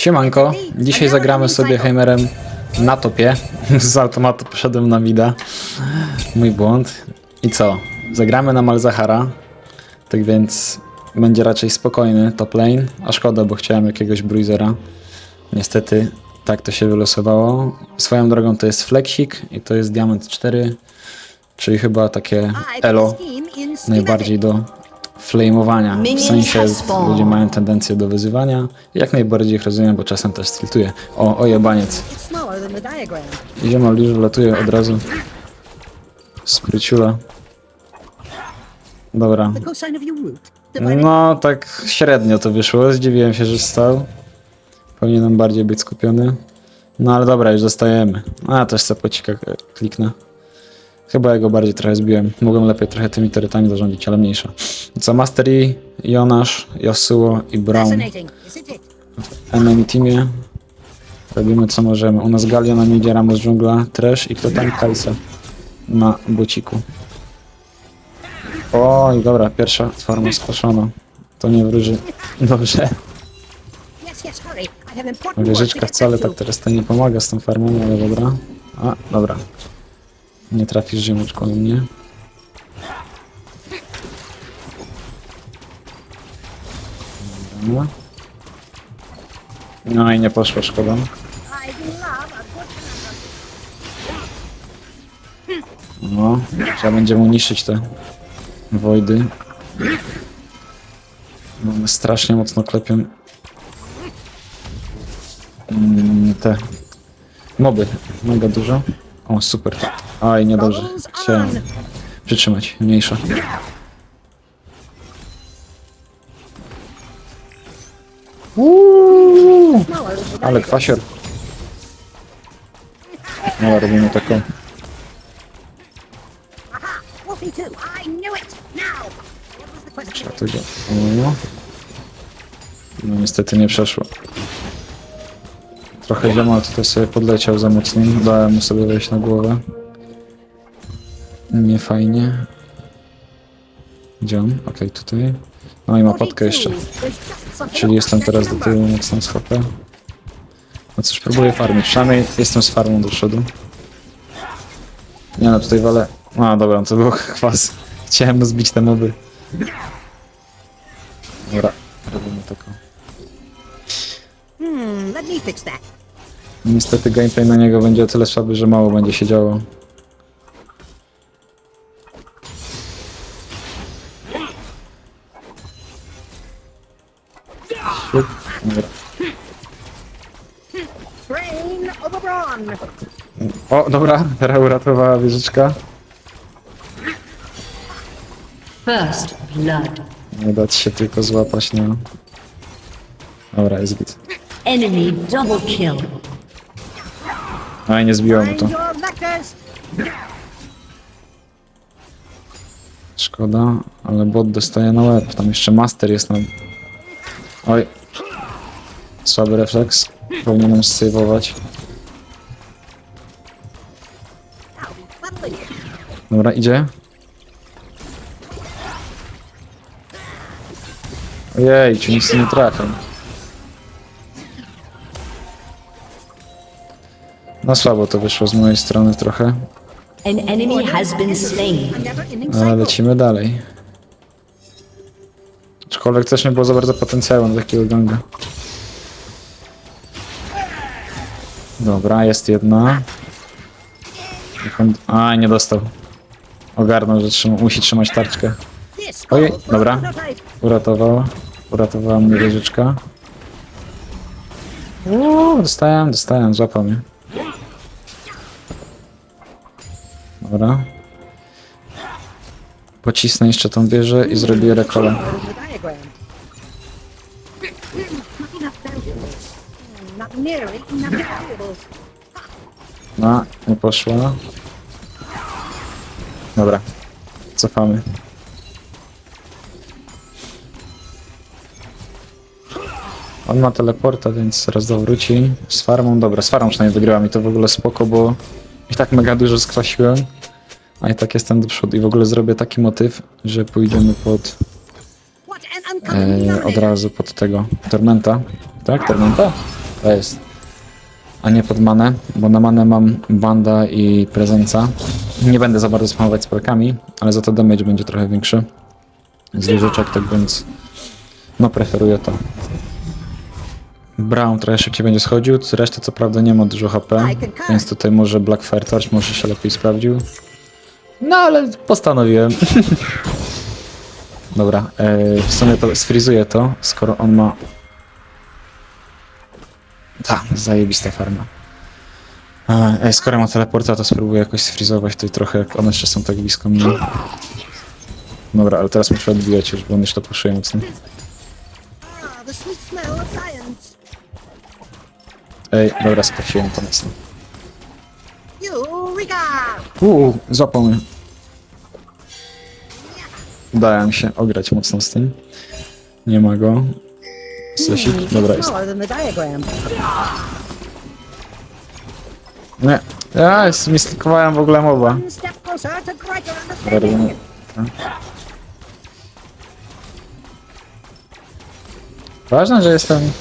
Siemanko, dzisiaj zagramy sobie Heimerem na topie. Z automatu poszedłem na mida. Mój błąd. I co? Zagramy na Malzahara. Tak więc będzie raczej spokojny top lane. A szkoda, bo chciałem jakiegoś bruisera. Niestety tak to się wylosowało. Swoją drogą to jest Flexik i to jest Diamond 4. Czyli chyba takie elo najbardziej do flamowania. W sensie ludzie mają tendencję do wyzywania. Jak najbardziej ich rozumiem, bo czasem też tiltuję. O, o jebaniec. It's smaller than the diagram. I Ziomal już latuje od razu. Spryciula. Dobra. No, tak średnio to wyszło. Zdziwiłem się, że stał. Powinienem bardziej być skupiony. No ale dobra, już zostajemy. A, też sobie pocika kliknę. Chyba ja go bardziej trochę zbiłem. Mogłem lepiej trochę tymi terytami zarządzić, ale mniejsza. Co Master Yi, Jonasz, Yasuo i Brown w enemy teamie. Robimy co możemy. U nas Galio na midzie, Ramos dżungla, Trash i kto tam? Kajsa na bociku. Oj, dobra, pierwsza farma skwaszona. To nie wróży. Dobrze. Wieżyczka wcale tak teraz to nie pomaga z tą farmą, ale dobra. A, dobra. Nie trafisz ziomeczką na mnie. Dobra. No i nie poszło, szkoda. No, trzeba będzie mu niszczyć te wojdy. One strasznie mocno klepią mm, te moby. Mega dużo. O, super. Aj, niedobrze. Chciałem przytrzymać. Mniejsza. Uuu, ale kwasior. No, robimy taką. Trzeba tego. O. No niestety nie przeszło. Trochę ziomal tutaj sobie podleciał za mocno. Dałem mu sobie wejść na głowę. Nie fajnie. Gdzie on? Okej, tutaj. No i ma podkę jeszcze. 42. There's just something Czyli jestem teraz do tyłu mocno z HP. No cóż, próbuję farmić. Przynajmniej jestem z farmą do przodu. Nie no, tutaj walę... A, dobra, to był kwas. Chciałem zbić te moby. Dobra, robimy taką. Hmm, let me fix that. Niestety gameplay na niego będzie o tyle słaby, że mało będzie się działo. Siup. Dobra. O, dobra, teraz uratowała wieżyczka. First blood. Nie dać się tylko złapać, no. Dobra, jest git. Enemy double kill. No i nie zbiło mu to. Szkoda, ale bot dostaje na łeb. Tam jeszcze master jest na... Oj. Słaby refleks. Powinienem sejwować. Dobra, idzie. Ojej, czy nic nie trafią. No słabo to wyszło z mojej strony trochę, An enemy has been slain. A never-ending ale lecimy dalej. Aczkolwiek też nie było za bardzo potencjału na takiego ganga. Dobra, jest jedna. A, nie dostał. Ogarnął, że trzyma, musi trzymać tarczkę. For dobra. Uratowała. Uratowała mnie wieżyczka. Uuu, dostałem, dostałem, złapał mnie. Dobra. Pocisnę jeszcze tą wieżę i zrobię rekolę. No, nie poszła. Dobra. Cofamy. On ma teleporta, więc zaraz dowróci. Z farmą, dobra, z farmą przynajmniej wygrywam i to w ogóle spoko, bo i tak mega dużo skwasiłem. A i tak jestem do przodu i w ogóle zrobię taki motyw, że pójdziemy pod e, od razu pod tego Tormenta. Tak, Tormenta? To jest. A nie pod manę, bo na manę mam banda i prezenca. Nie będę za bardzo spamować spelkami, ale za to damage będzie trochę większy. Z wieżyczek, tak więc no preferuję to. Brown trochę szybciej będzie schodził, reszta co prawda nie ma dużo HP, więc tutaj może Black Torch może się lepiej sprawdził. No ale postanowiłem. Dobra, e, w sumie to sfrizuję to, skoro on ma... Ta, zajebista farma. E, skoro ma teleporta, to spróbuję jakoś sfrizować tutaj trochę, jak one jeszcze są tak blisko mnie. Dobra, ale teraz muszę odbijać już, bo on to puszuje mocno. Ah. Ej, dobra, skraciłem to mocno. Uuu, złapał mnie. Udało mi się ograć mocno z tym. Nie ma go. Sesik, dobra jest. Nie. Ja jest, w ogóle mowa. Understanding. Ważne, że jestem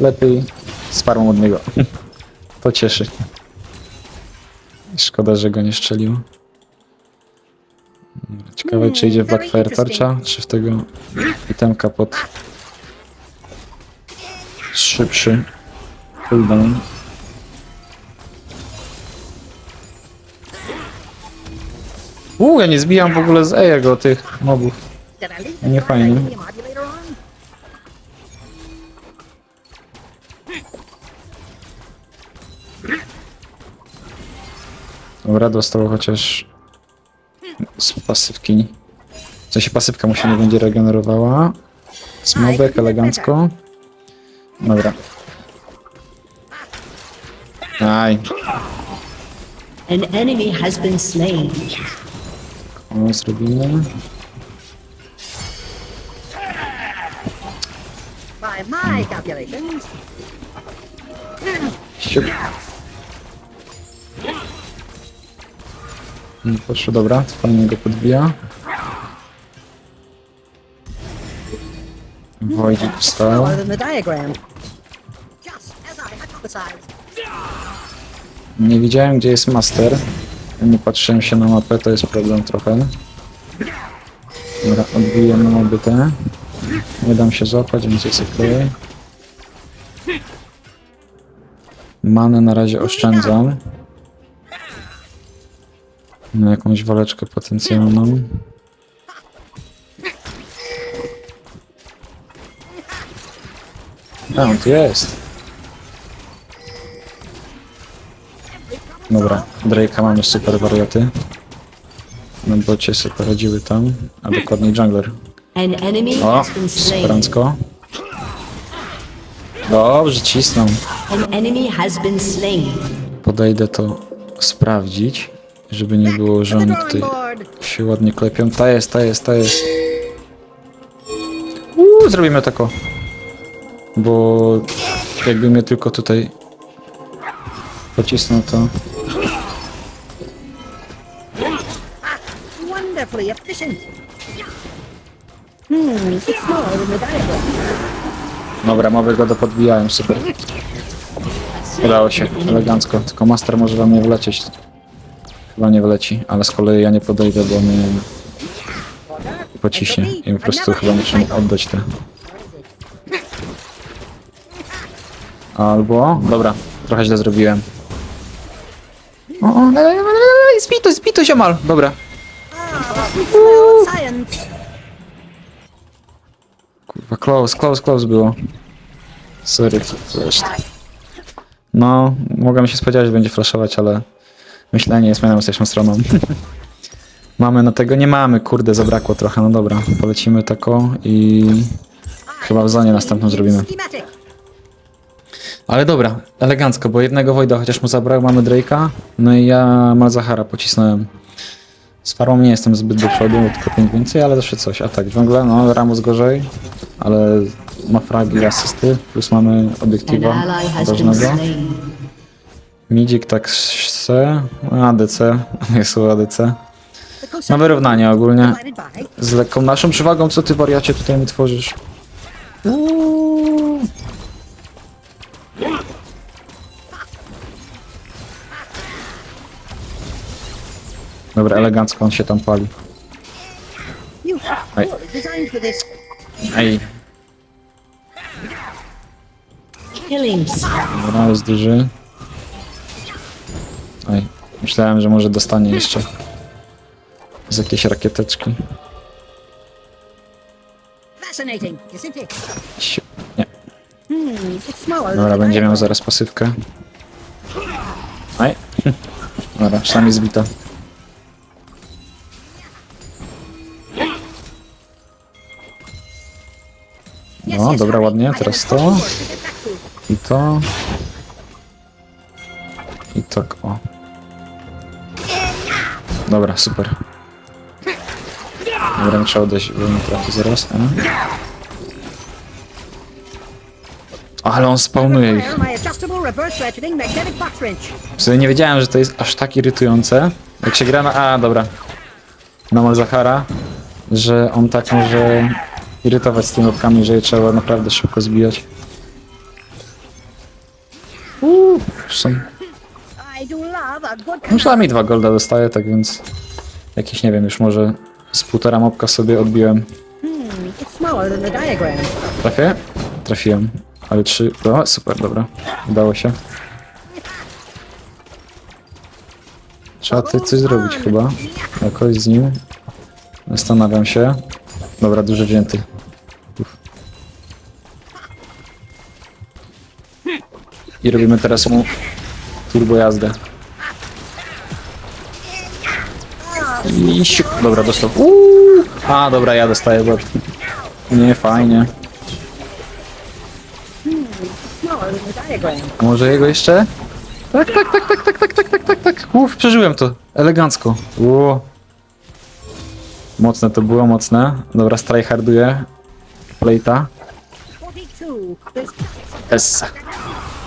lepiej z farmą od niego. To cieszy. Szkoda, że go nie strzelił. Ciekawe, czy idzie w Blackfire Torcha, czy w tego itemka pod szybszy cooldown. Uuu, ja nie zbijam w ogóle z E jego tych mobów. The Nie fajnie. Dobra, dostał chociaż z pasywki. W sensie pasywka mu się nie będzie regenerowała. Smobek elegancko. Dobra. Aj, An enemy has been slain. o, zrobimy. By my calculations, Siup. Nie poszło, dobra, fajnie go podbija. Wojdik wstał. smaller than the diagram. Just as I hypothesized. Nie widziałem gdzie jest master. Nie patrzyłem się na mapę, to jest problem trochę. Dobra, odbiję na moby te. Nie dam się złapać, więc jest ok. Manę na razie oszczędzam. Na jakąś waleczkę potencjalną. A, on tu jest. Dobra, Drake'a mamy super warioty. Na bocie sobie poradziły tam, a dokładniej jungler. O, superancko. Dobrze, cisną. Podejdę to sprawdzić, żeby nie było, że oni tutaj się ładnie klepią. Ta jest, ta jest, ta jest. Uuu, zrobimy tako. Bo jakby mnie tylko tutaj pocisnął, to... Hmm. Dobra, mowy go dopodbijałem, super. Udało się, elegancko. Tylko master może we mnie wlecieć. Chyba nie wleci, ale z kolei ja nie podejdę, bo mnie pociśnie i po prostu chyba muszę mu oddać te. Albo... Dobra, trochę źle zrobiłem. O, o, zbito, zbito się mal. Dobra. Kurwa, close, close, close było. Sorry, flash. No, mogłem się spodziewać, że będzie flashować, ale myślenie jest moją najmocniejszą stroną. mamy na tego? Nie mamy, kurde, zabrakło trochę, no dobra. Polecimy tako i chyba w zonie następną zrobimy. Ale dobra, elegancko, bo jednego Wojda chociaż mu zabrał, mamy Drake'a, no i ja Malzahara pocisnąłem. Z farmą nie jestem zbyt do przodu, tylko 5 więcej, ale zawsze coś. A tak, dżungla, no Ramus gorzej, ale ma fragi i asysty, plus mamy obiektywa ważnego. Midzik tak se, ADC, jest słowo ADC. Na wyrównanie ogólnie. Z lekką naszą przewagą, co ty wariacie tutaj mi tworzysz? Dobra, elegancko on się tam pali. Ej. Ej. Dobra, jest duży. Ej, myślałem, że może dostanie jeszcze z jakiejś rakieteczki. Fascinating, isn't it? Si- Nie, Hmm, it's dobra, będzie miał zaraz pasywkę. Ej, dobra, przynajmniej zbita. No, dobra, ładnie, teraz to. I to. I tak, o. Dobra, super. Dobra, trzeba odejść, bo nie trafi zaraz. A? Ale on spawnuje ich. W sumie nie wiedziałem, że to jest aż tak irytujące. Jak się gra na... A, dobra. Na Malzahara. Że on tak może irytować z tymi łapkami, że je trzeba naprawdę szybko zbijać. Uuu, są... I do love a good No przynajmniej dwa golda dostaję, tak więc... Jakieś, nie wiem, już może z półtora mopka sobie odbiłem. Trafię? Trafiłem. Ale trzy... O, super, dobra. Udało się. Trzeba tutaj coś zrobić chyba. Jakoś z nim. Zastanawiam się. Dobra, duży wzięty. Uf. I robimy teraz mu turbo jazdę. I siup. Dobra, dostał. Uuu. A, dobra, ja dostaję w łeb. Nie, fajnie. A może jego jeszcze? Tak, tak, tak, tak, tak, tak, tak, tak, tak, tak. Uf, przeżyłem to. Elegancko. Ło. Mocne to było, mocne. Dobra, strajharduję. Plate'a. 42. There's S.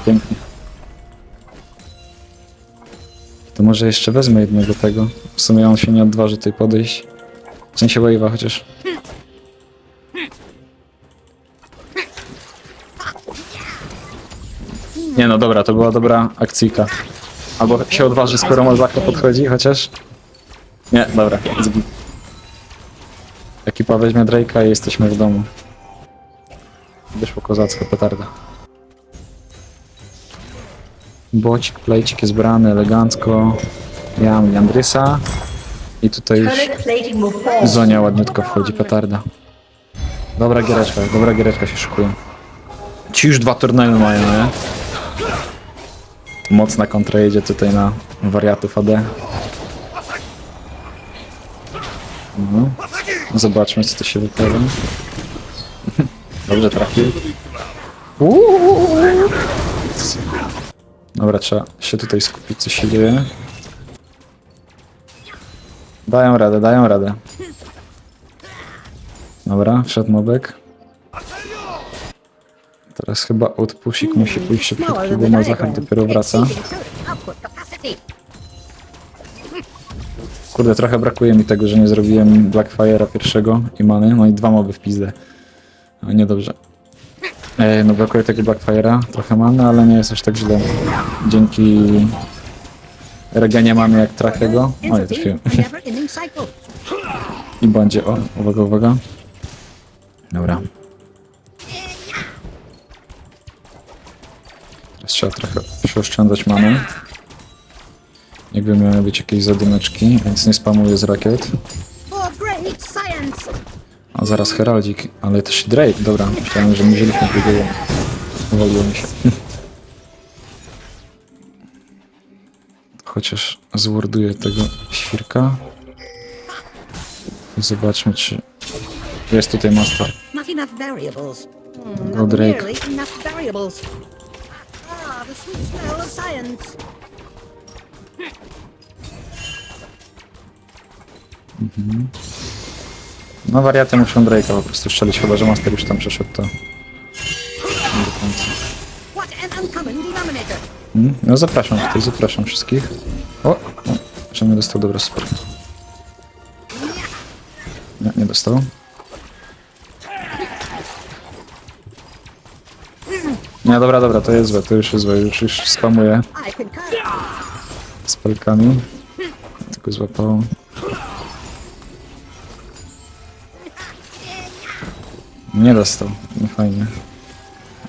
Pięknie. To może jeszcze wezmę jednego tego. W sumie on się nie odważy tutaj podejść. W sensie wave'a chociaż. Nie no dobra, to była dobra akcyjka. Albo się odważy, skoro Malzako podchodzi, chociaż... Nie, dobra, zgib. Ekipa weźmie Drake'a i jesteśmy w domu. Wyszło kozacko, petarda. Bocik, plejcik jest brany elegancko. Ja mam Jandrysa. I tutaj już. Zonia ładniutko wchodzi, petarda. Dobra giereczka, dobra giereczka się szykuje. Ci już dwa turnieje mają, nie? Mocna kontra jedzie tutaj na wariatów AD. No. Zobaczmy co tu się wyprawia. Dobrze trafił. Uuu. Dobra, trzeba się tutaj skupić co się dzieje. Dają radę, dają radę. Dobra, wszedł mobek. Teraz chyba outpusik musi pójść szybciutko, bo Malzahar diagram. dopiero wraca. Kurde, trochę brakuje mi tego, że nie zrobiłem Blackfire'a pierwszego i many, no i dwa moby w pizdę. No niedobrze. E, no brakuje tego Blackfire'a, trochę many, ale nie jest aż tak źle. Dzięki regenie mamy jak trafię go. O, nie Entity, trafiłem. I będzie, o, uwaga, uwaga. Dobra. Teraz trzeba trochę przeoszczędzać mamy. Jakby miały być jakieś zadymeczki, więc nie spamuję z rakiet. A zaraz Heraldzik, ale też Drake, dobra. Myślałem, że my wzięliśmy drugiego. Uwaliło mi się. Chociaż zworduję tego świrka. I zobaczmy, czy jest tutaj master. Not enough variables. Hmm, Go not Drake. nearly enough variables. Ah, the sweet smell of science. No wariaty muszą Drake'a po prostu strzelić, chyba że master już tam przeszedł to. Nie do końca. What an uncommon denominator. Mm, No zapraszam tutaj, zapraszam wszystkich. O, o że nie dostał, dobra, super. Nie, nie dostał. Nie, dobra, dobra, to jest złe, to już jest złe, już, już spamuję I concur. z palkami. Tylko złapał. Nie dostał. Nie fajnie.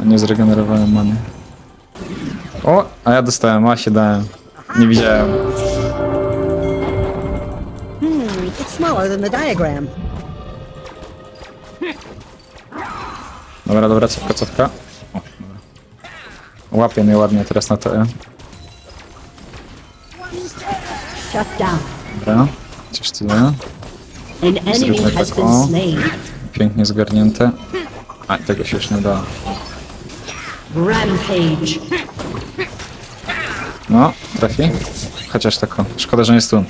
A nie zregenerowałem many. O, a ja dostałem, a się dałem. Nie widziałem. Hmm, it's smaller than the diagram. Dobra, dobra, cofka, cofka. O, dobra. Łapie mnie ładnie teraz na to E. Shut down. Dobra. Coś tyle. An enemy Zróbmy has tak, been slain. Pięknie zgarnięte. A, tego się już nie da. Rampage. No, trafi. Chociaż tako. Szkoda, że nie jest tu.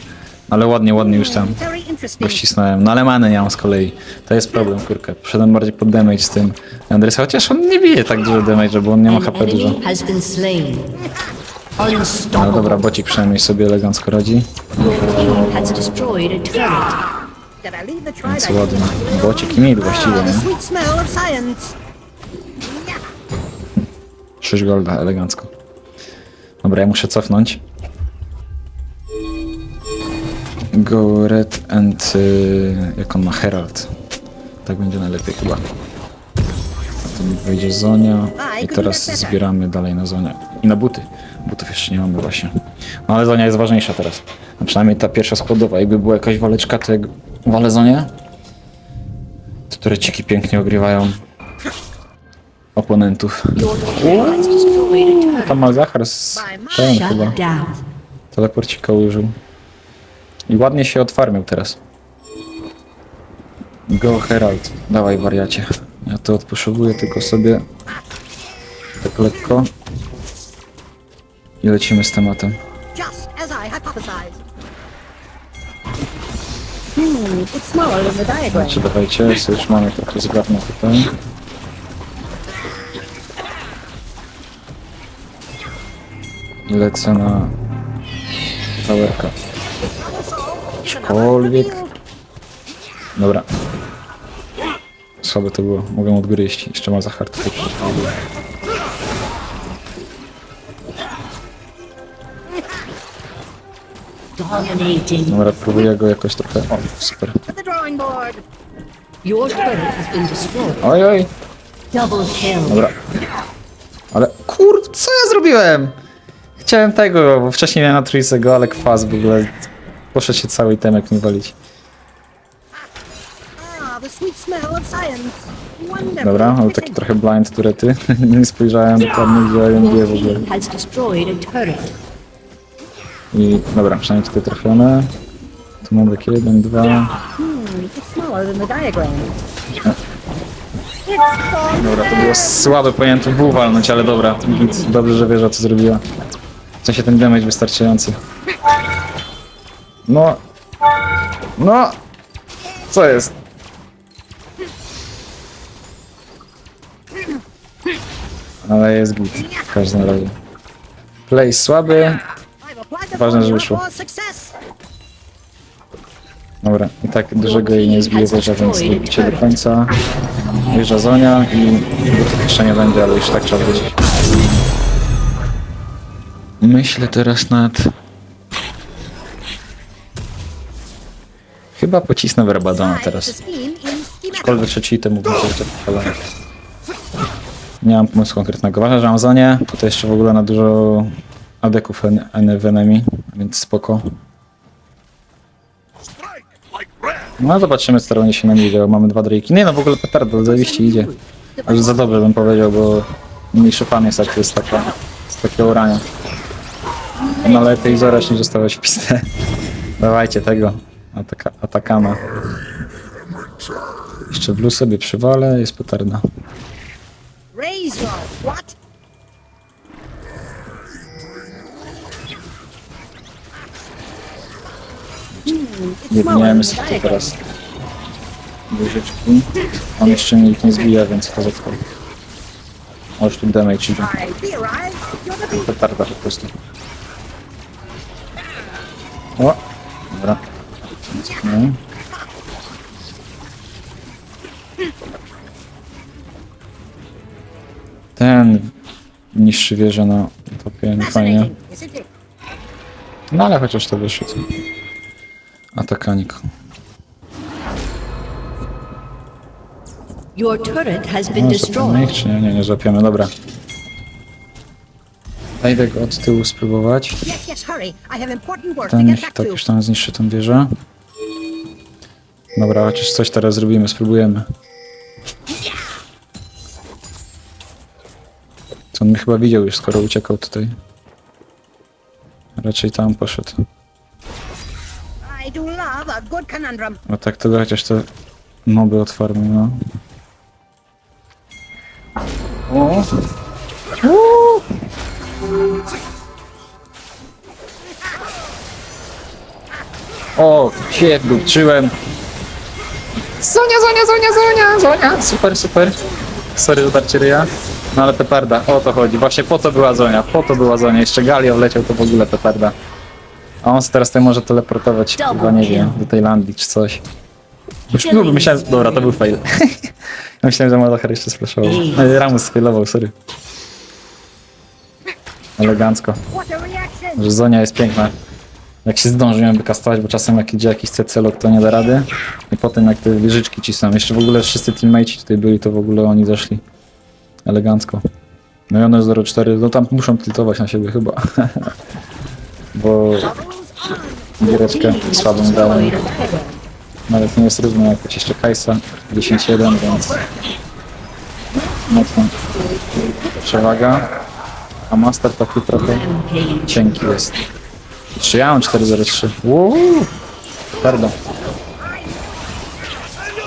Ale ładnie, ładnie już tam. Very Go interesting. ścisnąłem. No ale many nie mam z kolei. To jest problem, kurka. Poszedłem bardziej pod damage z tym Andresa, chociaż on nie bije tak dużo damage, bo on nie ma HP dużo. No dobra, bocik przynajmniej sobie elegancko radzi. Trident? ładnie. Bocik i mid właściwie, nie? sweet smell of science. 6 golda, elegancko. Dobra, ja muszę cofnąć. Go red and... Y, jak on ma? Herald. Tak będzie najlepiej chyba. To mi wejdzie Zonia. I teraz zbieramy dalej na Zonia. I na buty. Butów jeszcze nie mamy właśnie. No ale Zonia jest ważniejsza teraz. A przynajmniej ta pierwsza składowa. Jakby była jakaś waleczka, to jak walę Zonię, to tureciki pięknie ogrywają oponentów. Turret. Tam Malzachar z ten chyba teleporcika użył. I ładnie się odfarmił teraz. Go Herald. Dawaj wariacie. Ja to odposzowuję tylko sobie tak lekko. I lecimy z tematem. Just as I hypothesized. Hmm, it's smaller than the diagram. Czy dawajcie, sobie już mamy trochę zgrabne tutaj. I lecę na towerka. Aczkolwiek... Dobra. Słabe to było. Mogę odgryźć. Jeszcze ma za hard Dominating. Dobra, próbuję go jakoś trochę... O, super. To the drawing board. Your turret has been destroyed. Oj, oj. Double kill. Dobra. Ale kur... co ja zrobiłem? Chciałem tego, bo wcześniej miałem na trójce go, ale kwas w ogóle... Poszedł się cały itemek mi walić. Ah, the sweet smell of science. Wonderful. Dobra, ale taki trochę blind turety. Nie spojrzałem dokładnie, gdzie Your AMG w ogóle. team has destroyed a turret. I dobra, przynajmniej tutaj trafione. Tu mam takie jeden, dwa. Hmm. Dobra, to było słabe pojęcie W walnąć, ale dobra. Git. Dobrze, że wieża co zrobiła. W sensie ten damage wystarczający. No. No. Co jest? Ale jest git. W każdym razie. Play słaby. Ważne, że wyszło. Dobra, i tak dużego jej nie wieża, więc zrobicie do końca. Wieża Zonia i jeszcze nie będzie, ale już tak trzeba wiedzieć. Myślę teraz nad... Chyba pocisnę the teraz. Aczkolwiek trzeci mógłbym się jeszcze pochwalać. Nie mam pomysłu konkretnego. Ważne, że mam Zonię. Tutaj jeszcze w ogóle na dużo adeków en- en- w enemy, więc spoko. No zobaczymy, będzie się na działo. Mamy dwa Drake'i. Nie no, w ogóle petarda zajebiście idzie. Aż za dobrze bym powiedział, bo mniejszy fan jest jak jest taka, z takiego urania. No lepiej zaraz niż zostałeś w pistę. Dawajcie tego. Ataka, atakama. Jeszcze blue sobie przywalę, jest petarda. Your what? Nie the sobie teraz wieżyczki. On jeszcze mnie nie zbija, więc to zatkał. O, już tu damage idzie. Petarda po prostu. O! Dobra. No. Ten niższy wieża na topie, nie fajnie. No ale chociaż to wyszło. Atakanik. Your turret has been No, złapiemy destroyed. ich, czy nie? Nie, nie złapiemy, dobra. Wejdę go od tyłu spróbować. Yes, yes, hurry. I have important work to Ten get niech back tak to. już tam zniszczy tą wieżę. Dobra, chociaż coś teraz zrobimy, spróbujemy. To on mnie chyba widział już, skoro uciekał tutaj. Raczej tam poszedł. A good conundrum. No tak, to chociaż te moby od farmy, no. O! Uuu! O, się wdupczyłem. Zonia, Zonia, Zonia, Zonia, Zonia. Super, super. Sorry, że darcie ryja. No ale petarda, o to chodzi. Właśnie po to była Zonia, po to była Zonia. Jeszcze Galio wleciał, to w ogóle petarda. A on się teraz tutaj może teleportować, chyba nie wiem, do Tajlandii czy coś. Już no, myślałem, dobra, to był fail. myślałem, że Malachar jeszcze splashował. No, Ramus sfailował, sorry. Elegancko. Że Zonia jest piękna. Jak się zdąży ją wykastować, bo czasem jak idzie jakiś cecelok, to nie da rady. I potem jak te wieżyczki cisną. Jeszcze w ogóle wszyscy teammates tutaj byli, to w ogóle oni zeszli. Elegancko. No i one 04, no tam muszą tiltować na siebie chyba. bo giereczkę słabą dałem. Nawet nie jest równo jak jeszcze Kajsa 10-1, więc mocno przewaga. A Master taki trochę cienki jest. Czy ja mam 4-0-3? Uuu, Pardon.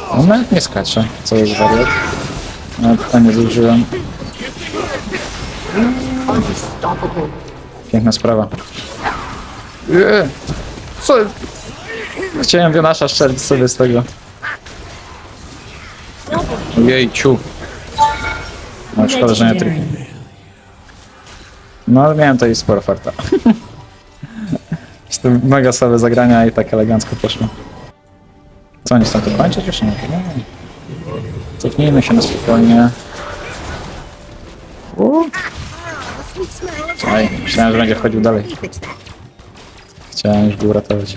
On nawet nie skacze, co jest wariat. Nawet to nie zużyłem. Unstoppable. Piękna sprawa. Eee, Co? Chciałem Jonasza szczerzyć sobie z tego. Jej, ciu. No szkoda, że nie. Legendary. No ale miałem tutaj sporo farta. Jestem mega słabe zagrania i tak elegancko poszło. Co, oni chcą to kończyć już? Nie. Nie. Cofnijmy się na spokojnie. Uuu. Oj, myślałem, że będzie wchodził dalej. Chciałem już go uratować.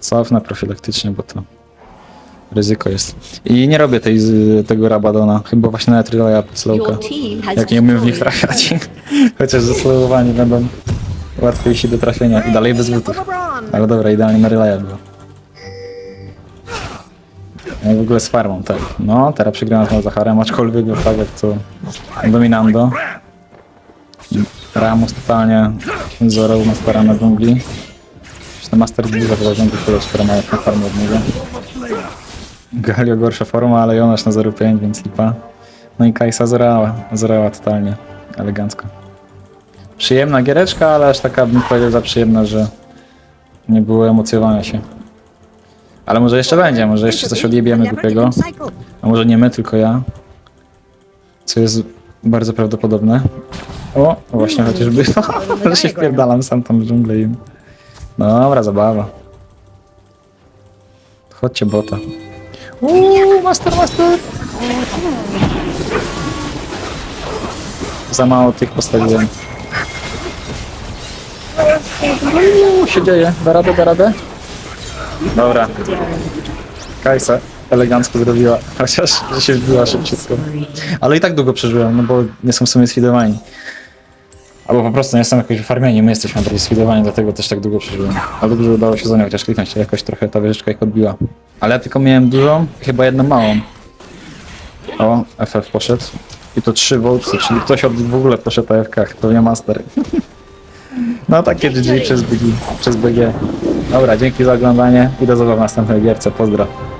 Cofnę profilaktycznie, bo to ryzyko jest. I nie robię tej, z, tego Rabadona, chyba właśnie nawet relaya pod slowka. Jak nie umiem w nich trafiać. Chociaż zaslowowani będą łatwiejsi do trafienia i dalej bez butów. Ale dobra, idealnie na relaya było. Ja w ogóle z farmą, tak. No, teraz przegrałem z Zacharem, aczkolwiek był tak jak to dominando. Ramos totalnie zorał Mastera na dżungli. Ten Master dużo chyba dżungli, które skoro ma jak na farmę od niego. Galio gorsza forma, ale Jonasz na 0,5, więc lipa. No i Kajsa zorała, zorała totalnie, elegancko. Przyjemna giereczka, ale aż taka bym powiedział za przyjemna, że nie było emocjowania się. Ale może jeszcze będzie, może jeszcze coś odjebiemy głupiego. A może nie my, tylko ja. Co jest bardzo prawdopodobne. O, właśnie chociażby. że się wpierdalam sam tam w dżunglę im. Dobra, zabawa. Chodźcie bota. Uuu, master, master! Za mało tych postawiłem. Uuu, się dzieje. Da radę, da radę? Dobra, Kajsa elegancko zrobiła, chociaż że się wbiła szybciutko. Ale i tak długo przeżyłem, no bo nie są w sumie sfidowani. Albo po prostu nie są jakoś farmiani, my jesteśmy bardziej sfidowani, dlatego też tak długo przeżyłem. Ale dobrze udało się za nią chociaż kliknąć, jakoś trochę ta wieżyczka ich odbiła. Ale ja tylko miałem dużą, chyba jedną małą. O, FF poszedł. I to 3 voltsy, czyli ktoś od w ogóle poszedł AFK, pewnie master. No takie GG przez BG, przez BG. Dobra, dzięki za oglądanie i do zobaczenia w następnej gierce, pozdro.